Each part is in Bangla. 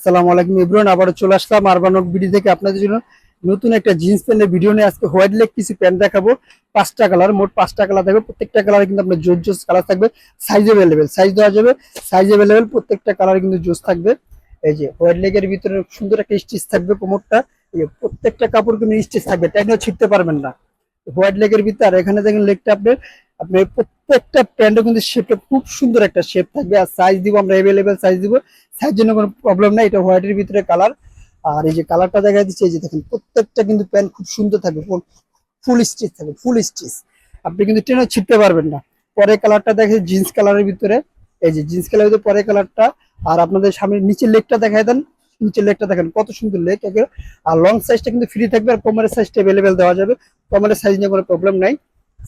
আসসালামু আলাইকুম ইব্রাহিম, আবারও চলে আসলাম আরবানক বিডি থেকে আপনাদের জন্য। নতুন একটা জিন্স প্যান্টের ভিডিও নিয়ে আজকে হোয়াইট লেগ কিছু প্যান্ট দেখাবো। পাঁচটা কালার মোট পাঁচটা কালার থাকবে। প্রত্যেকটা কালার কিন্তু আপনার জোস জোস কালার থাকবে। সাইজ অ্যাভেলেবেল সাইজ দেওয়া যাবে। সাইজ অ্যাভেলেবেল প্রত্যেকটা কালার কিন্তু জোস থাকবে। এই যে হোয়াইট লেগের ভিতরে সুন্দর একটা স্টিচ থাকবে কোমরটা। প্রত্যেকটা কাপড় কিন্তু স্টিচ থাকবে টাইনেও ছিটতে পারবেন না। হোয়াইট লেগের ভিতরে, আর এখানে দেখেন লেগটা আপনার আপনার প্রত্যেকটা প্যান্টও কিন্তু শেপটা খুব সুন্দর একটা শেপ থাকবে। আর সাইজ দিব, আমরা অ্যাভেলেবেল সাইজ দিব। সাইজ জন্য কোনো প্রবলেম নাই, এটা হোয়াইটের ভিতরে কালার আর এই যে কালারটা দেখা দিচ্ছে, এই যে দেখেন, প্রত্যেকটা কিন্তু প্যান্ট খুব সুন্দর থাকবে ফুল স্টিচ থাকবে ফুল স্টিচ আপনি কিন্তু ট্রেনে ছিটতে পারবেন না। পরে কালারটা দেখে জিন্স কালারের ভিতরে। এই যে জিন্স কালারের ভিতরে পরে কালারটা আর আপনাদের সামনে নিচের লেগটা দেখায় দেন। নিচের লেগটা দেখেন, কত সুন্দর লেগ আর লং সাইজটা কিন্তু ফ্রি থাকবে, আর কোমরের সাইজটা অ্যাভেলেবেল দেওয়া যাবে। কোমরের সাইজ নিয়ে কোনো প্রবলেম নাই।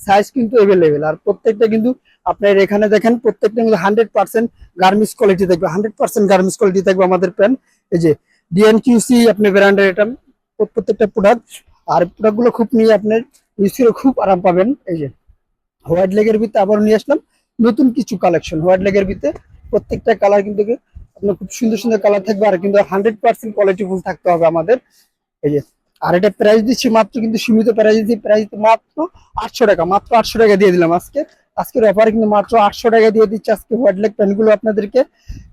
সাইজ কিন্তু অ্যাভেলেবেল আর প্রত্যেকটা কিন্তু আপনার এখানে দেখেন, প্রত্যেকটা কিন্তু হান্ড্রেড পার্সেন্ট গার্মেন্টস কোয়ালিটি থাকবে। হান্ড্রেড পার্সেন্ট গার্মেন্টস কোয়ালিটি থাকবে আমাদের প্যান্ট এই যে ডিএনকিউসি আপনি ব্র্যান্ডের এটা, প্রত্যেকটা প্রোডাক্ট আর প্রোডাক্টগুলো খুব নিয়ে আপনার ইউজ খুব আরাম পাবেন। এই যে হোয়াইট লেগের ভিতরে আবার নিয়ে আসলাম। নতুন কিছু কালেকশন হোয়াইট লেগের ভিতরে প্রত্যেকটা কালার কিন্তু আপনার খুব সুন্দর সুন্দর কালার থাকবে। আর কিন্তু হান্ড্রেড পার্সেন্ট কোয়ালিটি ফুল থাকতে হবে আমাদের। এই যে আর এটা প্রাইস দিচ্ছি মাত্র কিন্তু সীমিত প্রাইস দিচ্ছি প্রাইস মাত্র আটশো টাকা, মাত্র আটশো টাকা দিয়ে দিলাম আজকে। আজকের অফারে কিন্তু মাত্র আটশো টাকা দিয়ে দিচ্ছে। আজকে হোয়াইট লেগ প্যান্টগুলো আপনাদেরকে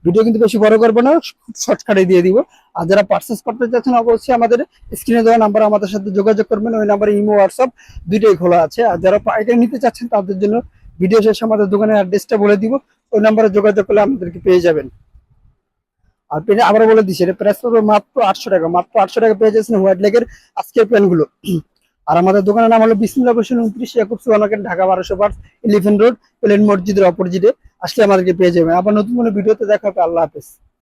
ভিডিও কিন্তু বেশি বড় করব না, খুব শর্টকাটে দিয়ে দিব। আর যারা পার্চেস করতে চাচ্ছেন, অবশ্যই আমাদের স্ক্রিনে দেওয়া নাম্বার আমাদের সাথে যোগাযোগ করবেন। ওই নাম্বারে ইমো হোয়াটসঅ্যাপ দুইটাই খোলা আছে। আর যারা পাইকারি নিতে চাচ্ছেন, তাদের জন্য ভিডিও শেষে আমাদের দোকানের অ্যাড্রেসটা বলে দিব। ওই নাম্বারে যোগাযোগ করলে আমাদেরকে পেয়ে যাবেন। আর পেনে আবার বলে দিচ্ছি, এটা প্রাইস পড়বে মাত্র আটশো টাকা। মাত্র আটশো টাকা পেয়ে যাচ্ছেন হোয়াইট লেগের আজকের প্যান্টগুলো আর আমাদের দোকানের নাম হলো বিসমুল্লাহ বসুন উনত্রিশ ইয়াকুব সুবানাকের ঢাকা বারোশো পার্স ইলেভেন রোড প্লেন মসজিদের অপোজিটে। আসলে আমাদেরকে পেয়ে যাবেন। আবার নতুন কোনো ভিডিওতে দেখা হবে। আল্লাহ হাফেজ।